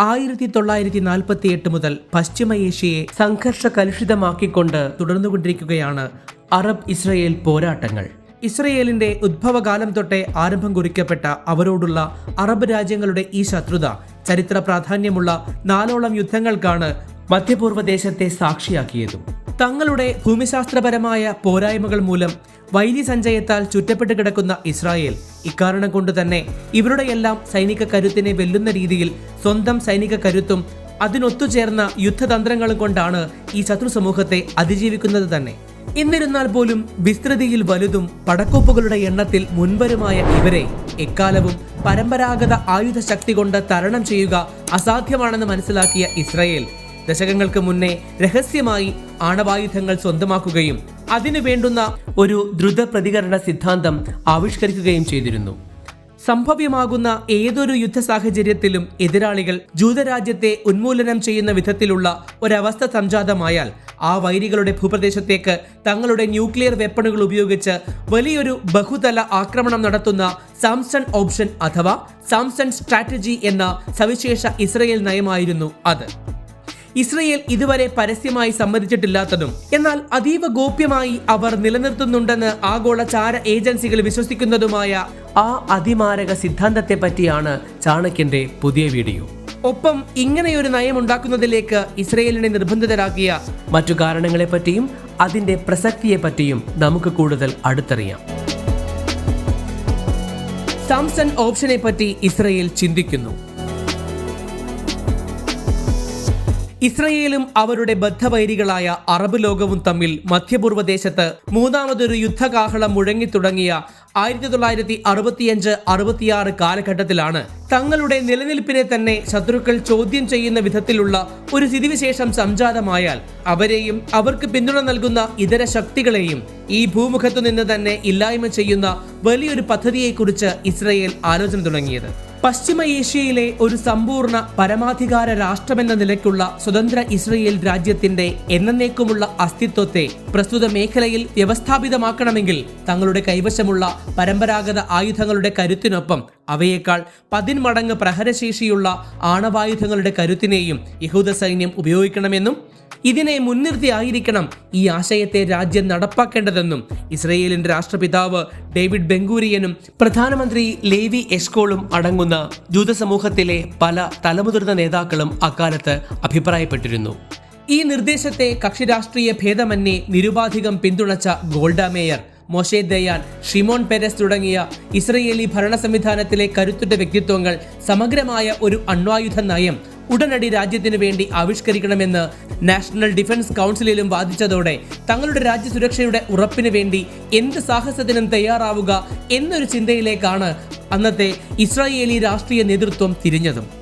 ആയിരത്തി തൊള്ളായിരത്തി നാൽപ്പത്തി എട്ട് മുതൽ പശ്ചിമ ഏഷ്യയെ സംഘർഷ കലുഷിതമാക്കിക്കൊണ്ട് തുടർന്നുകൊണ്ടിരിക്കുകയാണ് അറബ് ഇസ്രയേൽ പോരാട്ടങ്ങൾ. ഇസ്രയേലിന്റെ ഉദ്ഭവകാലം തൊട്ടേ ആരംഭം കുറിക്കപ്പെട്ട അവരോടുള്ള അറബ് രാജ്യങ്ങളുടെ ഈ ശത്രുത ചരിത്ര പ്രാധാന്യമുള്ള നാലോളം യുദ്ധങ്ങൾക്കാണ് മധ്യപൂർവ ദേശത്തെ സാക്ഷിയാക്കിയതും തങ്ങളുടെ ഭൂമിശാസ്ത്രപരമായ പോരായ്മകൾ മൂലം വൈദ്യ സഞ്ചയത്താൽ ചുറ്റപ്പെട്ട് കിടക്കുന്ന ഇസ്രായേൽ ഇക്കാരണം കൊണ്ട് തന്നെ ഇവരുടെയെല്ലാം സൈനിക കരുത്തിനെ വെല്ലുന്ന രീതിയിൽ സ്വന്തം സൈനിക കരുത്തും അതിനൊത്തുചേർന്ന യുദ്ധതന്ത്രങ്ങളും കൊണ്ടാണ് ഈ ശത്രു സമൂഹത്തെ അതിജീവിക്കുന്നത് തന്നെ. എന്നിരുന്നാൽ പോലും വിസ്തൃതിയിൽ വലുതും പടക്കോപ്പുകളുടെ എണ്ണത്തിൽ മുൻവരുമായ ഇവരെ എക്കാലവും പരമ്പരാഗത ആയുധ ശക്തി കൊണ്ട് തരണം ചെയ്യുക അസാധ്യമാണെന്ന് മനസ്സിലാക്കിയ ഇസ്രായേൽ ദശകങ്ങൾക്ക് മുന്നേ രഹസ്യമായി ആണവായുധങ്ങൾ സ്വന്തമാക്കുകയും അതിനു വേണ്ടുന്ന ഒരു ദ്രുത പ്രതികരണ സിദ്ധാന്തം ആവിഷ്കരിക്കുകയും ചെയ്തിരുന്നു. സംഭവ്യമാകുന്ന ഏതൊരു യുദ്ധ സാഹചര്യത്തിലും എതിരാളികൾ ജൂതരാജ്യത്തെ ഉന്മൂലനം ചെയ്യുന്ന വിധത്തിലുള്ള ഒരവസ്ഥ സംജാതമായാൽ ആ വൈരികളുടെ ഭൂപ്രദേശത്തേക്ക് തങ്ങളുടെ ന്യൂക്ലിയർ വെപ്പണുകൾ ഉപയോഗിച്ച് വലിയൊരു ബഹുതല ആക്രമണം നടത്തുന്ന സാംസൺ ഓപ്ഷൻ അഥവാ സാംസൺ സ്ട്രാറ്റജി എന്ന സവിശേഷ ഇസ്രയേൽ നയമായിരുന്നു അത്. ഇസ്രയേൽ ഇതുവരെ പരസ്യമായി സമ്മതിച്ചിട്ടില്ലാത്തതും എന്നാൽ അതീവ ഗോപ്യമായി അവർ നിലനിർത്തുന്നുണ്ടെന്ന് ആഗോള ചാര ഏജൻസികൾ വിശ്വസിക്കുന്നതുമായ ആ അതിമാരക സിദ്ധാന്തത്തെ പറ്റിയാണ് ചാണക്യന്റെ പുതിയ വീഡിയോ. ഒപ്പം ഇങ്ങനെയൊരു നയം ഉണ്ടാക്കുന്നതിലേക്ക് ഇസ്രയേലിനെ നിർബന്ധിതരാക്കിയ മറ്റു കാരണങ്ങളെപ്പറ്റിയും അതിന്റെ പ്രസക്തിയെ പറ്റിയും നമുക്ക് കൂടുതൽ അടുത്തറിയാം. സാംസൺ ഓപ്ഷനെ പറ്റി ഇസ്രയേൽ ചിന്തിക്കുന്നു. ഇസ്രയേലും അവരുടെ ബദ്ധവൈരികളായ അറബ് ലോകവും തമ്മിൽ മധ്യപൂർവ ദേശത്ത് മൂന്നാമതൊരു യുദ്ധകാഹളം മുഴങ്ങിത്തുടങ്ങിയ ആയിരത്തി തൊള്ളായിരത്തി അറുപത്തിയഞ്ച് അറുപത്തിയാറ് കാലഘട്ടത്തിലാണ്. തങ്ങളുടെ നിലനിൽപ്പിനെ തന്നെ ശത്രുക്കൾ ചോദ്യം ചെയ്യുന്ന വിധത്തിലുള്ള ഒരു സ്ഥിതിവിശേഷം സംജാതമായാൽ അവരെയും അവർക്ക് പിന്തുണ നൽകുന്ന ഇതര ശക്തികളെയും ഈ ഭൂമുഖത്തു നിന്ന് തന്നെ ഇല്ലായ്മ ചെയ്യുന്ന വലിയൊരു പദ്ധതിയെക്കുറിച്ച് ഇസ്രയേൽ ആലോചന തുടങ്ങിയത്. പശ്ചിമ ഏഷ്യയിലെ ഒരു സമ്പൂർണ പരമാധികാര രാഷ്ട്രമെന്ന നിലയ്ക്കുള്ള സ്വതന്ത്ര ഇസ്രയേൽ രാജ്യത്തിന്റെ എന്നേക്കുമുള്ള അസ്തിത്വത്തെ പ്രസ്തുത മേഖലയിൽ വ്യവസ്ഥാപിതമാക്കണമെങ്കിൽ തങ്ങളുടെ കൈവശമുള്ള പരമ്പരാഗത ആയുധങ്ങളുടെ കരുത്തിനൊപ്പം അവയേക്കാൾ പതിന്മടങ്ങ് പ്രഹരശേഷിയുള്ള ആണവായുധങ്ങളുടെ കരുത്തിനെയും യഹൂദ സൈന്യം ഉപയോഗിക്കണമെന്നും ഇതിനെ മുൻനിർത്തി ആയിരിക്കണം ഈ ആശയത്തെ രാജ്യം നടപ്പാക്കേണ്ടതെന്നും ഇസ്രയേലിന്റെ രാഷ്ട്രപിതാവ് ഡേവിഡ് ബെങ്കൂരിയനും പ്രധാനമന്ത്രി ലേവി എസ്കോളും അടങ്ങുന്ന ജൂതസമൂഹത്തിലെ പല തലമുതിർന്ന നേതാക്കളും അക്കാലത്ത് അഭിപ്രായപ്പെട്ടിരുന്നു. ഈ നിർദ്ദേശത്തെ കക്ഷിരാഷ്ട്രീയ ഭേദമന്യേ നിരുപാധികം പിന്തുണച്ച Golda Meir Moshe Dayan Shimon Peres തുടങ്ങിയ ഇസ്രയേലി ഭരണ സംവിധാനത്തിലെ കരുത്തുറ്റ വ്യക്തിത്വങ്ങൾ സമഗ്രമായ ഒരു അണ്വായുധ നയം ഉടനടി രാജ്യത്തിനു വേണ്ടി ആവിഷ്കരിക്കണമെന്ന് നാഷണൽ ഡിഫൻസ് കൗൺസിലിലും വാദിച്ചതോടെ തങ്ങളുടെ രാജ്യസുരക്ഷയുടെ ഉറപ്പിനു വേണ്ടി എന്ത് സാഹസത്തിനും തയ്യാറാവുക എന്നൊരു ചിന്തയിലേക്കാണ് അന്നത്തെ ഇസ്രായേലി രാഷ്ട്രീയ നേതൃത്വം തിരിഞ്ഞതും.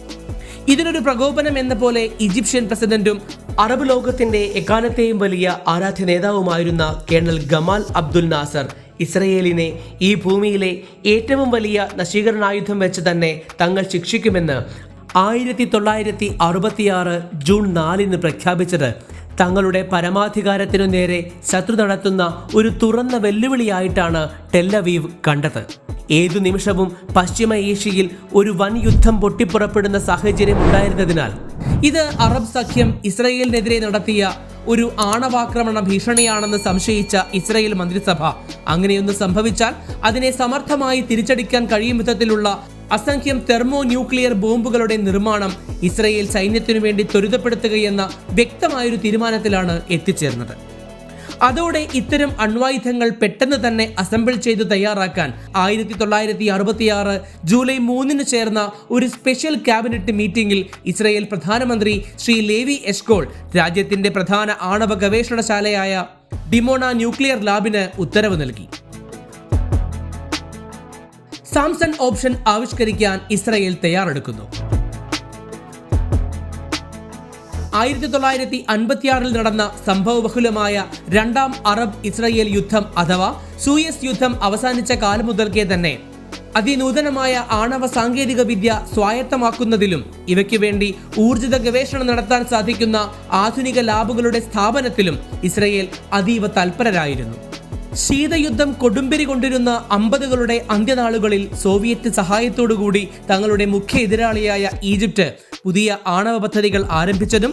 ഇതിനൊരു പ്രകോപനം എന്ന പോലെ ഈജിപ്ഷ്യൻ പ്രസിഡന്റും അറബ് ലോകത്തിന്റെ എക്കാലത്തെയും വലിയ ആരാധ്യ നേതാവുമായിരുന്ന കേണൽ ഗമാൽ അബ്ദുൽ നാസർ ഇസ്രയേലിനെ ഈ ഭൂമിയിലെ ഏറ്റവും വലിയ നശീകരണായുധം വെച്ച് തന്നെ തങ്ങൾ ശിക്ഷിക്കുമെന്ന് ആയിരത്തി തൊള്ളായിരത്തി അറുപത്തിയാറ് ജൂൺ നാലിന് പ്രഖ്യാപിച്ചത് തങ്ങളുടെ പരമാധികാരത്തിനു നേരെ ശത്രു നടത്തുന്ന ഒരു തുറന്ന വെല്ലുവിളിയായിട്ടാണ് ടെല്ലവീവ് കണ്ടത്. ഏതു നിമിഷവും പശ്ചിമ ഏഷ്യയിൽ ഒരു വൻ യുദ്ധം പൊട്ടിപ്പുറപ്പെടുന്ന സാഹചര്യം ഉണ്ടായിരുന്നതിനാൽ ഇത് അറബ് സഖ്യം ഇസ്രയേലിനെതിരെ നടത്തിയ ഒരു ആണവാക്രമണ ഭീഷണിയാണെന്ന് സംശയിച്ച ഇസ്രയേൽ മന്ത്രിസഭ. അങ്ങനെയൊന്ന് സംഭവിച്ചാൽ അതിനെ സമർത്ഥമായി തിരിച്ചടിക്കാൻ കഴിയും വിധത്തിലുള്ള അസംഖ്യം തെർമോ ന്യൂക്ലിയർ ബോംബുകളുടെ നിർമ്മാണം ഇസ്രയേൽ സൈന്യത്തിനു വേണ്ടി ത്വരിതപ്പെടുത്തുകയെന്ന വ്യക്തമായൊരു തീരുമാനത്തിലാണ് എത്തിച്ചേർന്നത്. അതോടെ ഇത്തരം അണ്വായുധങ്ങൾ പെട്ടെന്ന് തന്നെ അസംബിൾ ചെയ്ത് തയ്യാറാക്കാൻ ആയിരത്തി തൊള്ളായിരത്തി അറുപത്തിയാറ് ജൂലൈ മൂന്നിന് ചേർന്ന ഒരു സ്പെഷ്യൽ ക്യാബിനറ്റ് മീറ്റിംഗിൽ ഇസ്രയേൽ പ്രധാനമന്ത്രി ശ്രീ ലേവി എഷ്കോൾ രാജ്യത്തിന്റെ പ്രധാന ആണവ ഗവേഷണശാലയായ ഡിമോണ ന്യൂക്ലിയർ ലാബിന് ഉത്തരവ് നൽകി. സാംസൺ ഓപ്ഷൻ ആവിഷ്കരിക്കാൻ ഇസ്രയേൽ തയ്യാറെടുക്കുന്നു. ആയിരത്തി തൊള്ളായിരത്തി അൻപത്തിയാറിൽ നടന്ന സംഭവബഹുലമായ രണ്ടാം അറബ് ഇസ്രയേൽ യുദ്ധം അഥവാ സൂയസ് യുദ്ധം അവസാനിച്ച കാലം മുതൽക്കേ തന്നെ അതിനൂതനമായ ആണവ സാങ്കേതിക വിദ്യ സ്വായത്തമാക്കുന്നതിലും ഇവയ്ക്ക് വേണ്ടി ഊർജിത ഗവേഷണം നടത്താൻ സാധിക്കുന്ന ആധുനിക ലാബുകളുടെ സ്ഥാപനത്തിലും ഇസ്രയേൽ അതീവ തൽപരരായിരുന്നു. ശീതയുദ്ധം കൊടുമ്പിരി കൊണ്ടിരുന്ന അമ്പതുകളുടെ അന്ത്യനാളുകളിൽ സോവിയറ്റ് സഹായത്തോടുകൂടി തങ്ങളുടെ മുഖ്യ എതിരാളിയായ ഈജിപ്റ്റ് പുതിയ ആണവ പദ്ധതികൾ ആരംഭിച്ചതും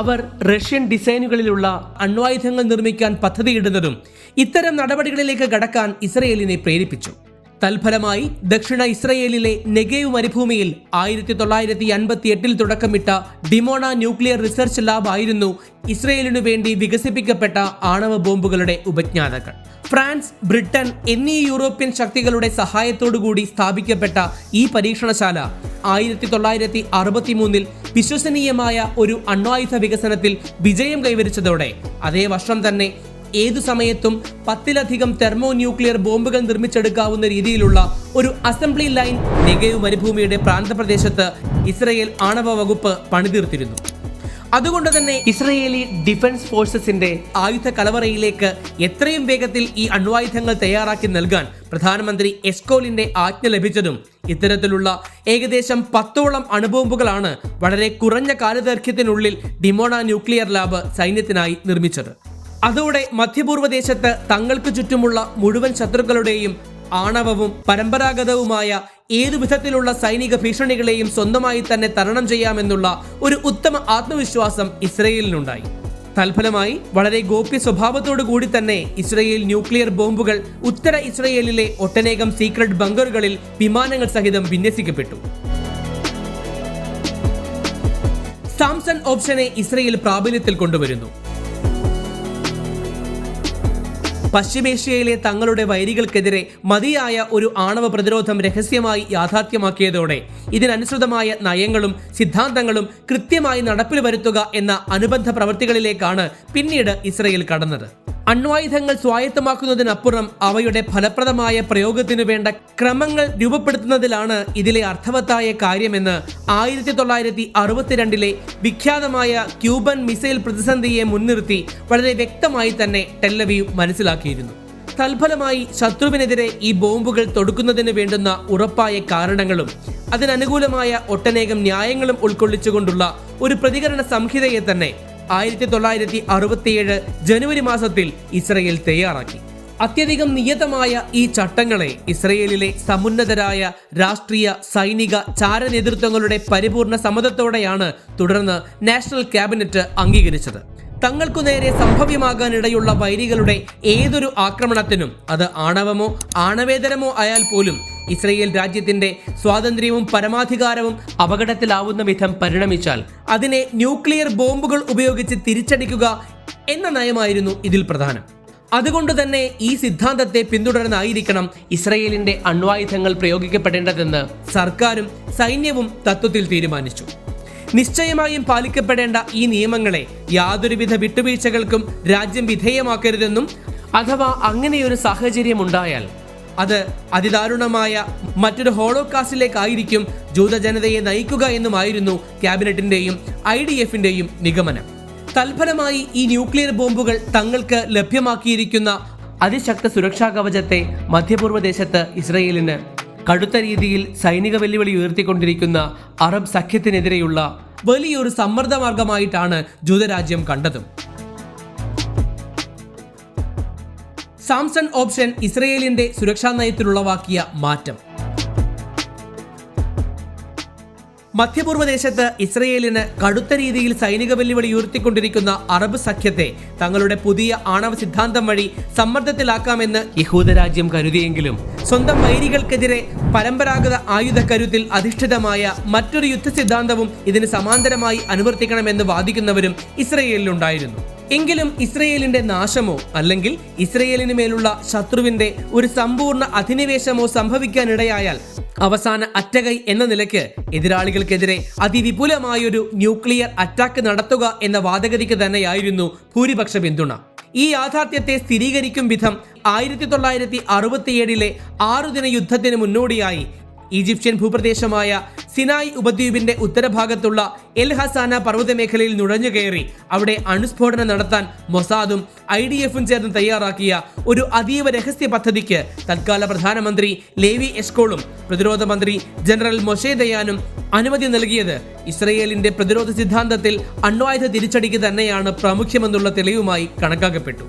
അവർ റഷ്യൻ ഡിസൈനുകളിലുള്ള അണ്വായുധങ്ങൾ നിർമ്മിക്കാൻ പദ്ധതിയിടുന്നതും ഇത്തരം നടപടികളിലേക്ക് കടക്കാൻ ഇസ്രയേലിനെ പ്രേരിപ്പിച്ചു. തൽഫലമായി ദക്ഷിണ ഇസ്രയേലിലെ നെഗേവ് മരുഭൂമിയിൽ ആയിരത്തി തൊള്ളായിരത്തി അൻപത്തി എട്ടിൽ തുടക്കമിട്ട ഡിമോണ ന്യൂക്ലിയർ റിസർച്ച് ലാബ് ആയിരുന്നു ഇസ്രയേലിനു വേണ്ടി വികസിപ്പിക്കപ്പെട്ട ആണവ ബോംബുകളുടെ ഉപജ്ഞാതാക്കൾ ഫ്രാൻസ് ബ്രിട്ടൻ എന്നീ യൂറോപ്യൻ ശക്തികളുടെ സഹായത്തോടുകൂടി സ്ഥാപിക്കപ്പെട്ട ഈ പരീക്ഷണശാല ആയിരത്തി തൊള്ളായിരത്തി അറുപത്തി മൂന്നിൽ വിശ്വസനീയമായ ഒരു അണ്വായുധ വികസനത്തിൽ വിജയം കൈവരിച്ചതോടെ അതേ വർഷം തന്നെ ഏതു സമയത്തും പത്തിലധികം തെർമോ ന്യൂക്ലിയർ ബോംബുകൾ നിർമ്മിച്ചെടുക്കാവുന്ന രീതിയിലുള്ള ഒരു അസംബ്ലി ലൈൻ നെഗേവ് മരുഭൂമിയുടെ പ്രാന്തപ്രദേശത്ത് ഇസ്രയേൽ ആണവ വകുപ്പ് പണിതീർത്തിരുന്നു. അതുകൊണ്ട് തന്നെ ഇസ്രയേലി ഡിഫൻസ് ഫോഴ്സസിന്റെ ആയുധ കലവറയിലേക്ക് എത്രയും വേഗത്തിൽ ഈ അണ്വായുധങ്ങൾ തയ്യാറാക്കി നൽകാൻ പ്രധാനമന്ത്രി എസ്കോലിന്റെ ആജ്ഞ ലഭിച്ചതും ഇത്തരത്തിലുള്ള ഏകദേശം പത്തോളം അണുബോംബുകളാണ് വളരെ കുറഞ്ഞ കാലദൈർഘ്യത്തിനുള്ളിൽ ഡിമോണ ന്യൂക്ലിയർ ലാബ് സൈന്യത്തിനായി നിർമ്മിച്ചത്. അതോടെ മധ്യപൂർവ ദേശത്ത് തങ്ങൾക്ക് ചുറ്റുമുള്ള മുഴുവൻ ശത്രുക്കളുടെയും ആണവവും പരമ്പരാഗതവുമായ ഏതു വിധത്തിലുള്ള സൈനിക ഭീഷണികളെയും സ്വന്തമായി തന്നെ തരണം ചെയ്യാമെന്നുള്ള ഒരു ഉത്തമ ആത്മവിശ്വാസം ഇസ്രയേലിനുണ്ടായി. തൽഫലമായി വളരെ ഗോപ്യ സ്വഭാവത്തോടു കൂടി തന്നെ ഇസ്രയേൽ ന്യൂക്ലിയർ ബോംബുകൾ ഉത്തര ഇസ്രയേലിലെ ഒട്ടനേകം സീക്രട്ട് ബങ്കറുകളിൽ വിമാനങ്ങൾ സഹിതം വിന്യസിക്കപ്പെട്ടു. സാംസൺ ഓപ്ഷനെ ഇസ്രയേൽ പ്രാബല്യത്തിൽ കൊണ്ടുവരുന്നു. പശ്ചിമേഷ്യയിലെ തങ്ങളുടെ വൈരികൾക്കെതിരെ മതിയായ ഒരു ആണവ പ്രതിരോധം രഹസ്യമായി യാഥാർത്ഥ്യമാക്കിയതോടെ ഇതിനനുസൃതമായ നയങ്ങളും സിദ്ധാന്തങ്ങളും കൃത്യമായി നടപ്പിൽ വരുത്തുക എന്ന അനുബന്ധ പ്രവൃത്തികളിലേക്കാണ് പിന്നീട് ഇസ്രയേൽ കടന്നത്. അണ്വായുധങ്ങൾ സ്വായത്തമാക്കുന്നതിനപ്പുറം അവയുടെ ഫലപ്രദമായ പ്രയോഗത്തിനു വേണ്ട ക്രമങ്ങൾ രൂപപ്പെടുത്തുന്നതിലാണ് ഇതിലെ അർത്ഥവത്തായ കാര്യമെന്ന് ആയിരത്തി തൊള്ളായിരത്തി അറുപത്തിരണ്ടിലെ വിഖ്യാതമായ ക്യൂബൻ മിസൈൽ പ്രതിസന്ധിയെ മുൻനിർത്തി വളരെ വ്യക്തമായി തന്നെ ടെല്ലവീവ് മനസ്സിലാക്കിയിരുന്നു തൽഫലമായി ശത്രുവിനെതിരെ ഈ ബോംബുകൾ തൊടുക്കുന്നതിന് വേണ്ടുന്ന ഉറപ്പായ കാരണങ്ങളും അതിനനുകൂലമായ ഒട്ടനേകം ന്യായങ്ങളും ഉൾക്കൊള്ളിച്ചുകൊണ്ടുള്ള ഒരു പ്രതികരണ സംഹിതയെ തന്നെ ആയിരത്തി തൊള്ളായിരത്തി അറുപത്തിയേഴ് ജനുവരി മാസത്തിൽ ഇസ്രയേൽ തയ്യാറാക്കി. അത്യധികം നിയതമായ ഈ ചട്ടങ്ങളെ ഇസ്രയേലിലെ സമുന്നതരായ രാഷ്ട്രീയ സൈനിക ചാര നേതൃത്വങ്ങളുടെ പരിപൂർണ സമ്മതത്തോടെയാണ് തുടർന്ന് നാഷണൽ ക്യാബിനറ്റ് അംഗീകരിച്ചത്. തങ്ങൾക്കു നേരെ സംഭവ്യമാകാനിടയുള്ള വൈരികളുടെ ഏതൊരു ആക്രമണത്തിനും അത് ആണവമോ ആണവേതരമോ ആയാൽ പോലും ഇസ്രയേൽ രാജ്യത്തിന്റെ സ്വാതന്ത്ര്യവും പരമാധികാരവും അപകടത്തിലാവുന്ന വിധം പരിണമിച്ചാൽ അതിനെ ന്യൂക്ലിയർ ബോംബുകൾ ഉപയോഗിച്ച് തിരിച്ചടിക്കുക എന്ന നയമായിരുന്നു ഇതിൽ പ്രധാനം. അതുകൊണ്ട് തന്നെ ഈ സിദ്ധാന്തത്തെ പിന്തുടർന്നായിരിക്കണം ഇസ്രയേലിന്റെ അണ്വായുധങ്ങൾ പ്രയോഗിക്കപ്പെടേണ്ടതെന്ന് സർക്കാരും സൈന്യവും തത്വത്തിൽ തീരുമാനിച്ചു. നിശ്ചയമായും പാലിക്കപ്പെടേണ്ട ഈ നിയമങ്ങളെ യാതൊരുവിധ വിട്ടുവീഴ്ചകൾക്കും രാജ്യം വിധേയമാക്കരുതെന്നും അഥവാ അങ്ങനെയൊരു സാഹചര്യം ഉണ്ടായാൽ അത് അതിദാരുണമായ മറ്റൊരു ഹോളോകാസ്റ്റിലേക്കായിരിക്കും ജൂതജനതയെ നയിക്കുക എന്നുമായിരുന്നു ക്യാബിനറ്റിന്റെയും ഐ ഡി എഫിന്റെയും നിഗമനം. തൽഫലമായി ഈ ന്യൂക്ലിയർ ബോംബുകൾ തങ്ങൾക്ക് ലഭ്യമാക്കിയിരിക്കുന്ന അതിശക്ത സുരക്ഷാ കവചത്തെ മധ്യപൂർവ ദേശത്ത് ഇസ്രയേലിന് കടുത്ത രീതിയിൽ സൈനിക വെല്ലുവിളി ഉയർത്തിക്കൊണ്ടിരിക്കുന്ന അറബ് സഖ്യത്തിനെതിരെയുള്ള വലിയൊരു സമ്മർദ്ദമാർഗമായിട്ടാണ് ജൂതരാജ്യം കണ്ടതും. സാംസൺ ഓപ്ഷൻ ഇസ്രയേലിന്റെ സുരക്ഷാ നയത്തിലുളവാക്കിയ മാറ്റം. മധ്യപൂർവ ദേശത്ത് ഇസ്രയേലിന് കടുത്ത രീതിയിൽ സൈനിക വെല്ലുവിളി ഉയർത്തിക്കൊണ്ടിരിക്കുന്ന അറബ് സഖ്യത്തെ തങ്ങളുടെ പുതിയ ആണവ സിദ്ധാന്തം വഴി സമ്മർദ്ദത്തിലാക്കാമെന്ന് യഹൂദരാജ്യം കരുതിയെങ്കിലും സ്വന്തം വൈരികൾക്കെതിരെ പരമ്പരാഗത ആയുധ കരുത്തിൽ അധിഷ്ഠിതമായ മറ്റൊരു യുദ്ധ സിദ്ധാന്തവും ഇതിന് സമാന്തരമായി അനുവർത്തിക്കണമെന്ന് വാദിക്കുന്നവരും ഇസ്രയേലിലുണ്ടായിരുന്നു. എങ്കിലും ഇസ്രയേലിന്റെ നാശമോ അല്ലെങ്കിൽ ഇസ്രയേലിന് മേലുള്ള ശത്രുവിന്റെ ഒരു സമ്പൂർണ അധിനിവേശമോ സംഭവിക്കാനിടയായാൽ അവസാന അറ്റകൈ എന്ന നിലയ്ക്ക് എതിരാളികൾക്കെതിരെ അതിവിപുലമായൊരു ന്യൂക്ലിയർ അറ്റാക്ക് നടത്തുക എന്ന വാദഗതിക്ക് തന്നെയായിരുന്നു ഭൂരിപക്ഷ പിന്തുണ. ഈ യാഥാർത്ഥ്യത്തെ സ്ഥിരീകരിക്കും വിധം ആയിരത്തി തൊള്ളായിരത്തി അറുപത്തിയേഴിലെ ആറുദിന യുദ്ധത്തിന് മുന്നോടിയായി ഈജിപ്ഷ്യൻ ഭൂപ്രദേശമായ സിനായ് ഉപദ്വീപിന്റെ ഉത്തരഭാഗത്തുള്ള എൽ ഹസാന പർവത മേഖലയിൽ നുഴഞ്ഞുകയറി അവിടെ അണുസ്ഫോടനം നടത്താൻ മൊസാദും ഐ ഡി എഫും ചേർന്ന് തയ്യാറാക്കിയ ഒരു അതീവ രഹസ്യ പദ്ധതിക്ക് തൽക്കാല പ്രധാനമന്ത്രി ലേവി എസ്കോളും പ്രതിരോധ മന്ത്രി ജനറൽ മൊഷേ ദയാനും അനുമതി നൽകിയത് ഇസ്രയേലിന്റെ പ്രതിരോധ സിദ്ധാന്തത്തിൽ അണ്വായുധ തിരിച്ചടിക്ക് തന്നെയാണ് പ്രാമുഖ്യമെന്നുള്ള തെളിവുമായി കണക്കാക്കപ്പെട്ടു.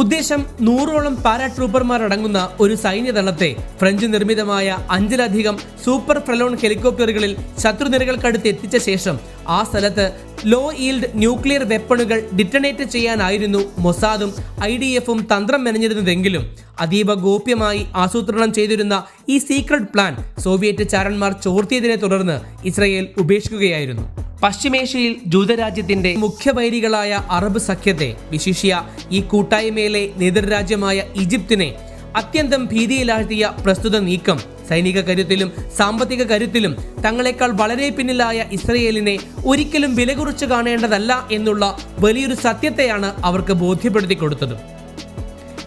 ഉദ്ദേശം നൂറോളം പാരാട്രൂപ്പർമാർ അടങ്ങുന്ന ഒരു സൈന്യദളത്തെ ഫ്രഞ്ച് നിർമ്മിതമായ അഞ്ചിലധികം സൂപ്പർ ഫ്രലോൺ ഹെലികോപ്റ്ററുകളിൽ ശത്രുനിരകൾക്കടുത്ത് എത്തിച്ച ശേഷം ആ സ്ഥലത്ത് ലോ ഈൽഡ് ന്യൂക്ലിയർ വെപ്പണുകൾ ഡിറ്റണേറ്റ് ചെയ്യാനായിരുന്നു മൊസാദും ഐ ഡി എഫും തന്ത്രം മെനഞ്ഞിരുന്നതെങ്കിലും അതീവ ഗോപ്യമായി ആസൂത്രണം ചെയ്തിരുന്ന ഈ സീക്രട്ട് പ്ലാൻ സോവിയറ്റ് ചാരന്മാർ ചോർത്തിയതിനെ തുടർന്ന് ഇസ്രയേൽ ഉപേക്ഷിക്കുകയായിരുന്നു. പശ്ചിമേഷ്യയിൽ ജൂതരാജ്യത്തിന്റെ മുഖ്യവൈരികളായ അറബ് സഖ്യത്തെ വിശിഷ്യ ഈ കൂട്ടായ്മയിലെ നേതൃരാജ്യമായ ഈജിപ്തിനെ അത്യന്തം ഭീതിയിലാഴ്ത്തിയ പ്രസ്തുത നീക്കം സൈനിക കരുത്തിലും സാമ്പത്തിക കരുത്തിലും തങ്ങളെക്കാൾ വളരെ പിന്നിലായ ഇസ്രയേലിനെ ഒരിക്കലും വില കുറച്ച് കാണേണ്ടതല്ല എന്നുള്ള വലിയൊരു സത്യത്തെയാണ് അവർക്ക് ബോധ്യപ്പെടുത്തി കൊടുത്തത്.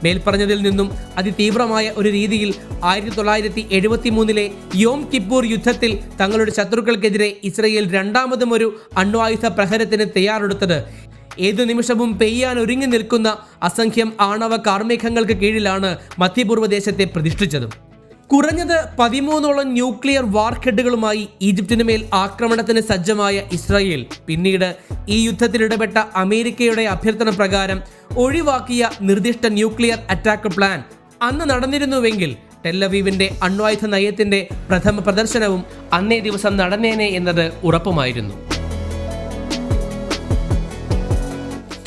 മേൽപ്പറഞ്ഞതിൽ നിന്നും അതിതീവ്രമായ ഒരു രീതിയിൽ ആയിരത്തി തൊള്ളായിരത്തി എഴുപത്തി മൂന്നിലെ യോം കിപ്പൂർ യുദ്ധത്തിൽ തങ്ങളുടെ ശത്രുക്കൾക്കെതിരെ ഇസ്രയേൽ രണ്ടാമതും ഒരു അണ്വായുധ പ്രഹരത്തിന് തയ്യാറെടുത്തത്. ഏതു നിമിഷവും പെയ്യാൻ ഒരുങ്ങി നിൽക്കുന്ന അസംഖ്യം ആണവ കാർമേഘങ്ങൾക്ക് കീഴിലാണ് മധ്യപൂർവദേശത്തെ പ്രതിഷ്ഠിച്ചതും. കുറഞ്ഞത് പതിമൂന്നോളം ന്യൂക്ലിയർ വാർഹെഡുകളുമായി ഈജിപ്തിനു മേൽ ആക്രമണത്തിന് സജ്ജമായ ഇസ്രായേൽ. പിന്നീട് ഈ യുദ്ധത്തിൽ ഇടപെട്ട അമേരിക്കയുടെ അഭ്യർത്ഥന പ്രകാരം ഒഴിവാക്കിയ നിർദ്ദിഷ്ട ന്യൂക്ലിയർ അറ്റാക്ക് പ്ലാൻ അന്ന് നടന്നിരുന്നുവെങ്കിൽ ടെല്ലവീവിന്റെ അണ്വായുധ നയത്തിന്റെ പ്രഥമ പ്രദർശനവും അന്നേ ദിവസം നടന്നേനെ എന്നത് ഉറപ്പുമായിരുന്നു.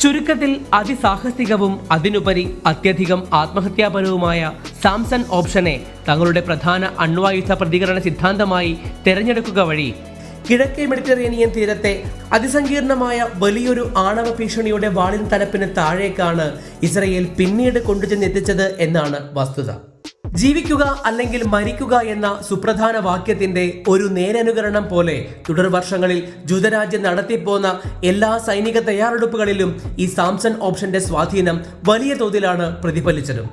ചുരുക്കത്തിൽ അതിസാഹസികവും അതിനുപരി അത്യധികം ആത്മഹത്യാപരവുമായ സാംസൺ ഓപ്ഷനെ തങ്ങളുടെ പ്രധാന അണ്വായുധ പ്രതികരണ സിദ്ധാന്തമായി തിരഞ്ഞെടുക്കുക വഴി. കിഴക്കേ മെഡിറ്ററേനിയൻ തീരത്തെ അതിസങ്കീർണമായ വലിയൊരു ആണവ ഭീഷണിയുടെ വാളിൻ തലപ്പിന് താഴേക്കാണ് ഇസ്രയേൽ പിന്നീട് കൊണ്ടുചെന്നെത്തിച്ചത് എന്നാണ് വസ്തുത. ജീവിക്കുക അല്ലെങ്കിൽ മരിക്കുക എന്ന സുപ്രധാന വാക്യത്തിന്റെ ഒരു നേരനുകരണം പോലെ തുടർ വർഷങ്ങളിൽ ജൂതരാജ്യം നടത്തിപ്പോന്ന എല്ലാ സൈനിക തയ്യാറെടുപ്പുകളിലും ഈ സാംസൺ ഓപ്ഷന്റെ സ്വാധീനം വലിയ തോതിലാണ് പ്രതിഫലിച്ചത്.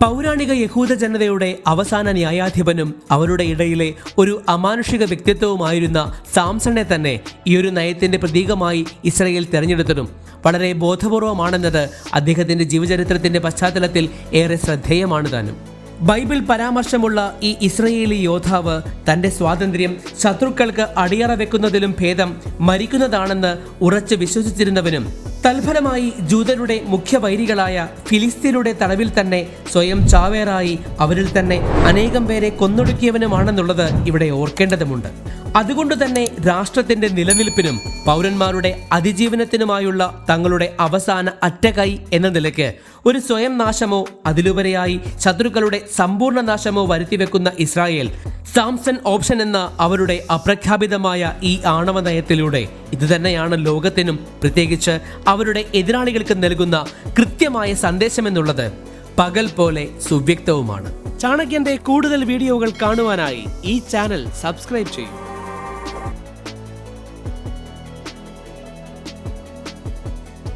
പൗരാണിക യഹൂദ ജനതയുടെ അവസാന ന്യായാധിപനും അവരുടെ ഇടയിലെ ഒരു അമാനുഷിക വ്യക്തിത്വവുമായിരുന്ന സാംസണെ തന്നെ ഈ ഒരു നയത്തിന്റെ പ്രതീകമായി ഇസ്രയേൽ തിരഞ്ഞെടുത്തതും വളരെ ബോധപൂർവമാണെന്നത് അദ്ദേഹത്തിന്റെ ജീവചരിത്രത്തിന്റെ പശ്ചാത്തലത്തിൽ ഏറെ ശ്രദ്ധേയമാണ് താനും. ബൈബിൾ പരാമർശമുള്ള ഈ ഇസ്രയേലി യോദ്ധാവ് തന്റെ സ്വാതന്ത്ര്യം ശത്രുക്കൾക്ക് അടിയറ വെക്കുന്നതിലും ഭേദം മരിക്കുന്നതാണെന്ന് ഉറച്ചു വിശ്വസിച്ചിരുന്നവനും തൽഫലമായി ജൂതരുടെ മുഖ്യ വൈരികളായ ഫിലിസ്തീനയുടെ തടവിൽ തന്നെ സ്വയം ചാവേറായി അവരിൽ തന്നെ അനേകം പേരെ കൊന്നൊടുക്കിയവനുമാണെന്നുള്ളത് ഇവിടെ ഓർക്കേണ്ടതുമുണ്ട്. അതുകൊണ്ട് തന്നെ രാഷ്ട്രത്തിന്റെ നിലനിൽപ്പിനും പൗരന്മാരുടെ അതിജീവനത്തിനുമായുള്ള തങ്ങളുടെ അവസാന അറ്റകൈ എന്ന നിലയ്ക്ക് ഒരു സ്വയം നാശമോ അതിലുപരിയായി ശത്രുക്കളുടെ സമ്പൂർണ നാശമോ വരുത്തിവെക്കുന്ന ഇസ്രായേൽ സാംസൺ ഓപ്ഷൻ എന്ന അവരുടെ അപ്രഖ്യാപിതമായ ഈ ആണവ നയത്തിലൂടെ ഇതുതന്നെയാണ് ലോകത്തിനും പ്രത്യേകിച്ച് അവരുടെ എതിരാളികൾക്ക് നൽകുന്ന കൃത്യമായ സന്ദേശമെന്നുള്ളത് പകൽ പോലെ സുവ്യക്തവുമാണ്. ചാണക്യന്റെ കൂടുതൽ വീഡിയോകൾ കാണുവാനായി ഈ ചാനൽ സബ്സ്ക്രൈബ് ചെയ്യൂ.